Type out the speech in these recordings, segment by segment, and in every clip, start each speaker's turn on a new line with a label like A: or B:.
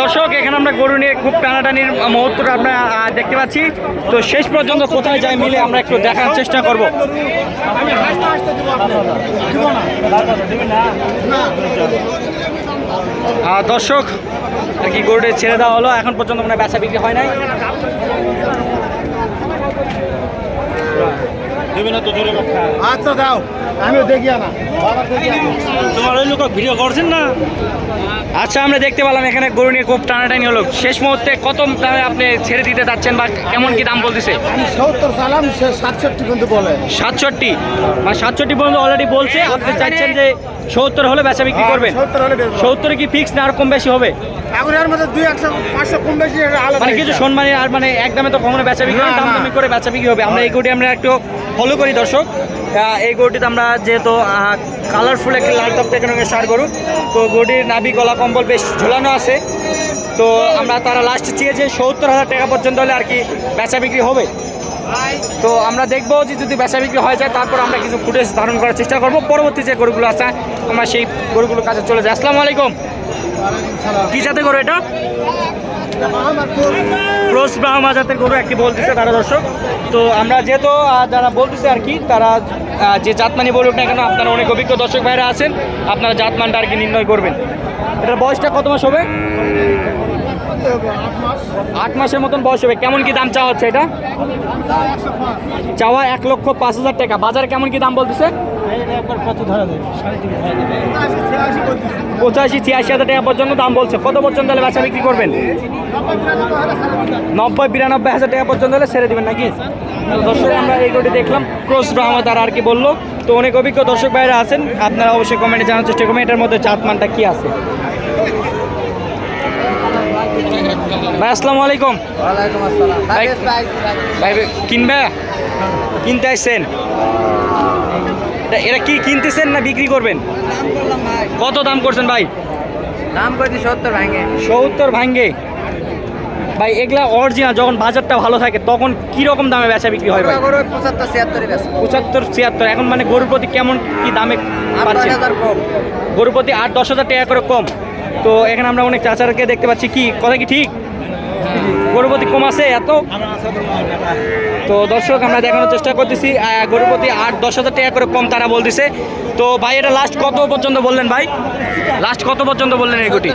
A: দর্শক, এখানে আমরা গরু নিয়ে খুব টানাটানির মুহূর্তটা আমরা দেখতে পাচ্ছি। তো শেষ পর্যন্ত কোথায় যায় মিলে আমরা একটু দেখার চেষ্টা করব। দর্শক, আর কি গরুটা ছেড়ে দেওয়া হলো, এখন পর্যন্ত মানে বেচা বিক্রি হয় নাই।
B: আচ্ছা দাও। আমিও দেখি না
A: তোমার ওই লোক ভিডিও করছেন না? আচ্ছা আমরা দেখতে পেলাম এখানে গরু নিয়ে খুব টানাটানি হলো। শেষ মুহূর্তে কত দামে আপনি ছেড়ে দিতে চাচ্ছেন বা কেমন কি দাম বলতেছে?
B: আমি সত্তর সালাম সে সাতষট্টি বলে।
A: সাতষট্টি? মানে সাতষট্টি পর্যন্ত অলরেডি বলছে। আপনি চাইছেন যে সত্তর হলে বেচা বিক্রি করবেন।
B: সত্তর
A: কি ফিক্স না আর কম বেশি হবে?
B: এখন এর মধ্যে দুই একশো পাঁচশো কম বেশি
A: মানে কিছু। সম্মানে আর মানে একদমে তো কমনে বেচা বিক্রি দাম দামি করে বেচা বিক্রি হবে। আমরা এই গরুটি আমরা একটু ফলো করি দর্শক। এই গরুটিতে আমরা যেহেতু কালারফুল একটি লাল টপ দেখে রঙের সার গরু তো গরুটির নাভি, গলা, কম্বল বেশ ঝোলানো আছে। তো আমরা তারা লাস্টে চেয়েছে, সত্তর হাজার টাকা পর্যন্ত হলে আর কি বেচা বিক্রি হবে। তো আমরা দেখব যে যদি বেচা বিক্রি হয়ে যায়, তারপর আমরা কিছু ফুটেজ ধারণ করার চেষ্টা করব। পরবর্তী যে গরুগুলো আছে, আমরা সেই গরুগুলোর কাছে চলে যাই। আসসালামু আলাইকুম। কি জাতের করো এটা? ক্রস ব্রাহ্মা জাতের গরু একটি বলতেছে তারা দর্শক। তো আমরা যেহেতু যারা বলতেছে আর কি, তারা যে জাতমানি বলুক না কেন, আপনারা অনেক অভিজ্ঞ দর্শক ভাইরা আছেন, আপনারা জাতমানটা আর কি নির্ণয় করবেন। এটার বয়সটা কত মাস হবে? আট মাসের মতন বয়স হবে। কেমন কি দাম চাওয়া হচ্ছে এটা? চাওয়া এক লক্ষ পাঁচ হাজার টাকা। বাজারে কেমন কি দাম বলতেছে? পঁচাশি ছিয়াশি হাজার টাকা পর্যন্ত দাম বলছে। কত পর্যন্ত হলে বেচা বিক্রি করবেন? নব্বই বিরানব্বই হাজার টাকা পর্যন্ত হলে ছেড়ে দেবেন নাকি? দর্শক আমরা এই গরুটি দেখলাম। ক্রোস ব্রাহ্মা তারা আর কি বলল। তো অনেক অভিজ্ঞ দর্শক ভাইরা আছেন। আপনারা অবশ্যই কমেন্টে জানার চেষ্টা করবেন এটার মধ্যে জাতমানটা কি আছে? ভাই আসসালামু আলাইকুম। ভাই কিনবে? কিনতে আসছেন? এটা- কি কিনতেছেন না বিক্রি করবেন? কত দাম করছেন ভাই?
B: দাম করছি সত্তর ভাঙে।
A: সত্তর ভাঙ্গে ভাই এগুলা অরিজিনাল যখন বাজারটা ভালো থাকে তখন কি রকম দামে বেচা বিক্রি হয় ভাই?
B: পঁচাত্তর
A: ছিয়াত্তর। এখন মানে গরুর প্রতি কেমন কি দামে পাচ্ছে গরুর প্রতি আট দশ হাজার টাকা করে কম। তো এখানে আমরা অনেক চাচারকে দেখতে পাচ্ছি। কি কথা কি ঠিক? গরুর প্রতি কম আছে? এত? তো দর্শক, আমরা দেখানোর চেষ্টা করতেছি। প্রতি আট, দশ হাজার টাকা করে কম তারা বলতেছে। তো ভাই, এটা লাস্ট কত পর্যন্ত বললেন ভাই? লাস্ট কত পর্যন্ত বললেন এই গুটি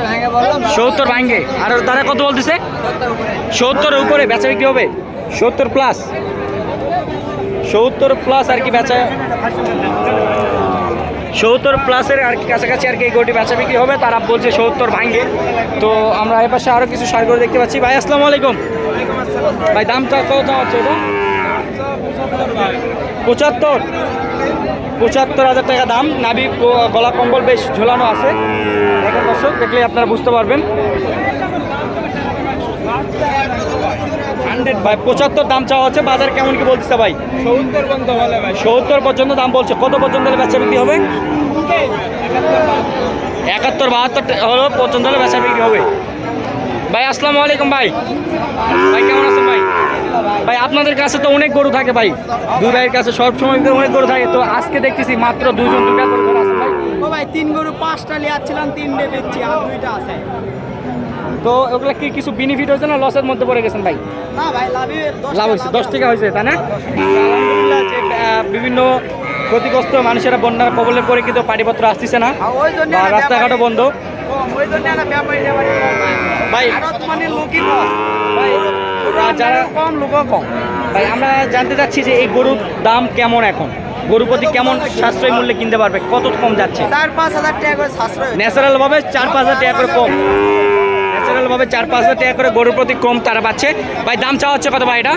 A: সত্তর ভাঙ্গে আর তারা কত বলতেছে?
B: সত্তর উপরে,
A: বেচা বিক্রি হবে। সত্তর প্লাস সত্তর প্লাস আর কি বেচা সত্তর প্লাসের আর কাছাকাছি আর কি এই গরুটি বেচা বিক্রি হবে, তারা বলছে সত্তর ভাঙ্গে তো আমরা এ পাশে আরও কিছু সার গরু দেখতে পাচ্ছি। ভাই, আসসালামু আলাইকুম। ভাই, দামটা কত দাম হচ্ছে পঁচাত্তর। পঁচাত্তর হাজার টাকা দাম। নাবি গলা কম্বল বেশ ঝোলানো আছে। দেখেন দর্শক দেখলে আপনারা বুঝতে পারবেন। ভাই, পঁচাত্তর দাম চাওয়া হচ্ছে বাজার কেমন কি বলতেছে ভাই?
B: সত্তর পর্যন্ত
A: সত্তর পর্যন্ত দাম বলছে, কত পর্যন্ত বেচা বিক্রি হবে? একাত্তর, বাহাত্তর হলো পর্যন্ত বেচা বিক্রি হবে। ভাই, আসসালামু আলাইকুম ভাই। ভাই, কেমন আছেন ভাই? ভাই, আপনাদের কাছে তো অনেক গরু থাকে ভাই। দুই ভাইয়ের কাছে সবসময় অনেক গরু থাকে। তো আজকে দেখতেছি মাত্র দুজন দুটা গরু আছেন ভাই।
C: ও ভাই, তিন গরু, পাঁচটা লিয়াচ্ছিলাম তিনটে বেচছি, আর দুইটা আছে।
A: তো ওগুলো কি কিছু বেনিফিট হয়েছে না লসের মধ্যে পড়ে গেছেন ভাই?
C: না ভাই লাভে
A: লাভ হয়েছে দশ টাকা হয়েছে তাই না? আলহামদুলিল্লাহ যে বিভিন্ন ক্ষতিগ্রস্ত মানুষেরা বন্যার কবলে পড়ে কিন্তু পানিপত্র আসতেছে না। রাস্তাঘাটও বন্ধ। ভাই
C: মানে
A: আহ, যারা
C: কম লোকও কম।
A: ভাই আমরা জানতে চাচ্ছি যে এই গরুর দাম কেমন এখন? গরু প্রতি কেমন সাশ্রয় মূল্যে কিনতে পারবে? কত কম যাচ্ছে?
C: চার পাঁচ হাজার টাকা করে সাশ্রয়
A: ন্যাচারাল ভাবে চার পাঁচ হাজার টাকা করে কম। ন্যাচারাল ভাবে চার পাঁচ হাজার টাকা করে গরুর প্রতি কম তারা পাচ্ছে। ভাই, দাম চাওয়া হচ্ছে কত ভাই এটা।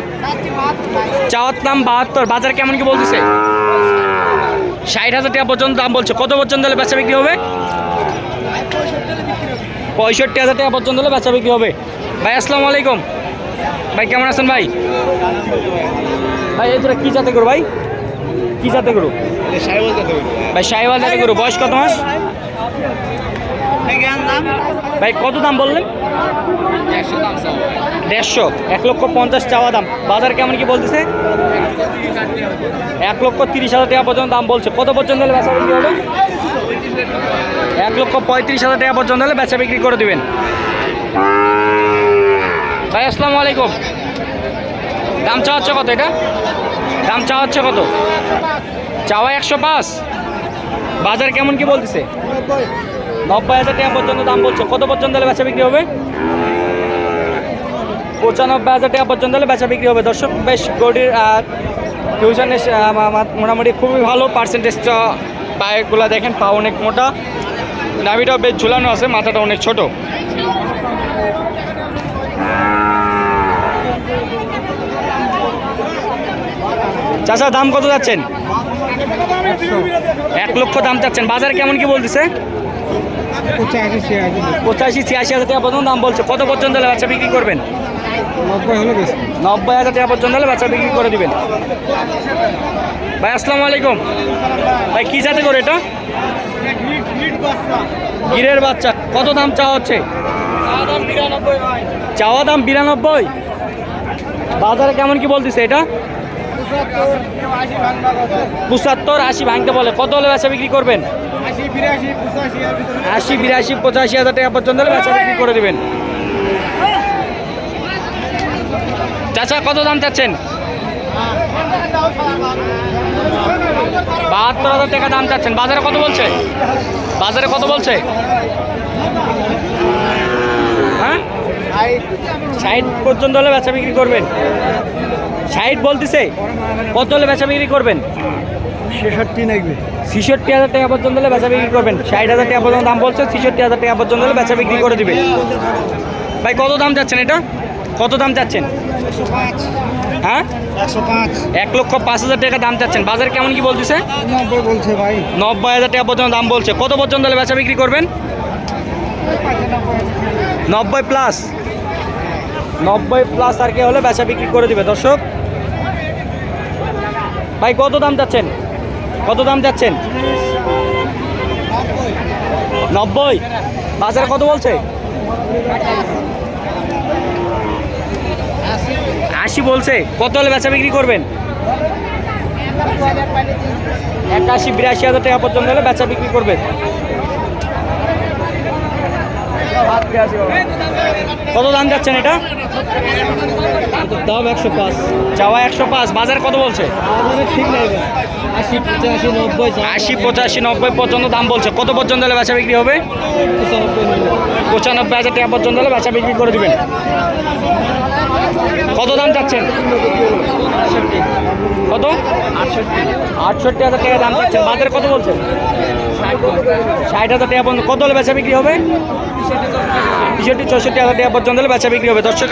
A: চাওয়ার দাম বাহাত্তর, বাজার কেমন কি বলতেছে? ষাট হাজার টাকা পর্যন্ত দাম বলছে। কত পর্যন্ত হলে বেচা বিক্রি হবে? পঁয়ষট্টি হাজার টাকা পর্যন্ত হলে বেচা বিক্রি হবে। ভাই, আসসালামু আলাইকুম। ভাই, কেমন আছেন ভাই? ভাই, এই তোরা কী জাতে করো ভাই? কী জাতে করো ভাই সাহেবাল জাতে করো বয়স কত মাস? ভাই, কত দাম বললেন? দেড়শো এক লক্ষ পঞ্চাশ চাওয়া দাম। বাজার কেমন কি বলতেছে? এক লক্ষ তিরিশ হাজার টাকা পর্যন্ত দাম বলছে। কত পর্যন্ত হলে বেচা বিক্রি হবে? এক লক্ষ পঁয়ত্রিশ হাজার টাকা পর্যন্ত হলে বেচা বিক্রি করে দিবেন। ভাই, আসসালামু আলাইকুম। দাম চাওয়া হচ্ছে কত এটা? দাম চাওয়া হচ্ছে কত? চাওয়া একশো পাঁচ। বাজার কেমন কি বলতেছে? নব্বই হাজার টাকা পর্যন্ত দাম বলছে। কত পর্যন্ত হলে বেচা বিক্রি হবে? পঁচানব্বই হাজার টাকা পর্যন্ত হলে বেচা বিক্রি হবে। দর্শক, বেশ গডির টিউশন মোটামুটি খুবই ভালো পার্সেন্টেজটা পায়েগুলো দেখেন, পা অনেক মোটা। নাভিটাও বেশ ঝুলানো আছে, মাথাটা অনেক ছোট। চাচা, দাম কত যাচ্ছেন? এক লক্ষ দাম চাচ্ছেন। বাজার কেমন কি বলতেছে?
B: পঁচাশি ছিয়াশি।
A: হাজার টাকা পর্যন্ত দাম বলছে। কত পর্যন্ত হলে বাচ্চা বিক্রি করবেন?
B: নব্বই
A: হাজার টাকা পর্যন্ত হলে বাচ্চা বিক্রি করে দিবেন। ভাই আসসালামু আলাইকুম। ভাই কী জাতে করে এটা? গিরের বাচ্চা। কত দাম চাওয়া হচ্ছে? চাওয়া দাম বিরানব্বই। বাজারে কেমন কি বলতেছে এটা? পঁচাত্তর আশি ভাঙতে বলে। কত হলে বেচা বিক্রি করবেন?
B: আশি, বিরাশি, পঁচাশি
A: হাজার টাকা পর্যন্ত হলে বেচা বিক্রি করে দেবেন? চাচা, কত দাম চাচ্ছেন? বাহাত্তর হাজার টাকা দাম চাচ্ছেন। বাজারে কত বলছে? বাজারে কত বলছে? হ্যাঁ? ষাট পর্যন্ত হলে বেচা বিক্রি করবেন। ষাট বলতেছে, কত হলে বেচা বিক্রি করবেন?
B: ছেষট্টি নাকবে
A: ছিষট্টি হাজার টাকা পর্যন্ত হলে বেচা বিক্রি করবেন। ষাট হাজার টাকা পর্যন্ত দাম বলছে ছিষট্টি হাজার টাকা পর্যন্ত হলে বেচা বিক্রি করে দিবে ভাই কত দাম চাচ্ছেন এটা? কত দাম চাচ্ছেন? হ্যাঁ? এক লক্ষ পাঁচ হাজার টাকা দাম চাচ্ছেন। বাজার কেমন কি বলতেছে?
B: নব্বই বলছে ভাই।
A: নব্বই হাজার টাকা পর্যন্ত দাম বলছে। কত পর্যন্ত হলে বেচা বিক্রি করবেন? নব্বই প্লাস। নব্বই প্লাস আর কি হলে বেচা বিক্রি করে দিবে। দর্শক ভাই কত দাম চাচ্ছেন? কত দাম যাচ্ছেন? নব্বই। বাজারে কত বলছে? আশি বলছে। কত হলে বেচা বিক্রি করবেন? একাশি, বিরাশি হাজার টাকা পর্যন্ত হলে বেচা বিক্রি করবেন। কত দাম যাচ্ছেন এটা?
B: দাম একশো পাঁচ।
A: চাওয়া একশো পাঁচ। বাজার কত বলছে?
B: ঠিক নাই আশি পঁচাশি নব্বই
A: আশি পঁচাশি নব্বই পর্যন্ত দাম বলছে। কত পর্যন্ত হলে বেচা বিক্রি হবে? পঁচানব্বই হাজার টাকা পর্যন্ত হলে বেচা বিক্রি করে দিবেন। কত দাম চাচ্ছেন? কত? আটষট্টি হাজার টাকা দাম চাচ্ছেন। বাজারে কত বলছেন ষাট হাজার টাকা পর্যন্ত। কত হলে বেচা বিক্রি হবে? তেষট্টি চৌষট্টি হাজার টাকা পর্যন্ত হলে বেচা বিক্রি হবে। দর্শক